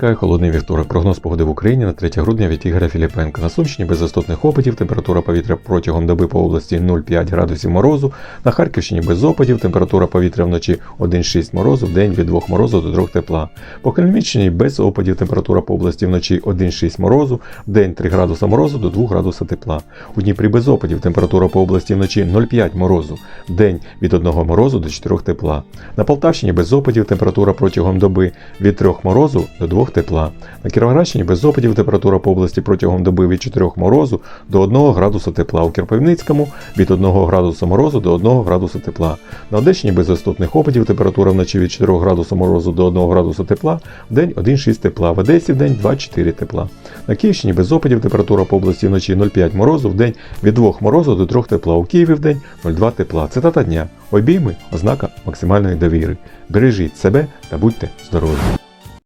Чекає холодний вівторок. Прогноз погоди в Україні на 3 грудня від Ігоря Філіпенка. На Сумщині без істотних опадів, температура повітря протягом доби по області 0,5 градусів морозу. На Харківщині без опадів, температура повітря вночі 1,6 морозу, в день від 2 морозу до 3 тепла. По Хмельниччині без опадів, температура по області вночі 1,6 морозу, в день 3 градуса морозу до 2 градуса тепла. У Дніпрі без опадів, температура по області вночі 0,5 морозу, в день від 1 морозу до 4 тепла. На Полтавщині без опадів, температура протягом доби від 3 морозу до 2 тепла. На Кіровоградщині без опадів температура по області протягом доби від 4 морозу до 1 градуса тепла. У Кропивницькому від 1 градуса морозу до 1 градуса тепла. На Одещині без істотних опадів температура вночі від 4 градуса морозу до 1 градуса тепла, в день 1,6 тепла, в Одесі в день 2,4 тепла. На Київщині без опадів температура по області вночі 0,5 морозу, в день від 2 морозу до 3 тепла. У Києві в день 0,2 тепла. Цитата дня. Обійми ознака максимальної довіри. Бережіть себе та будьте здорові.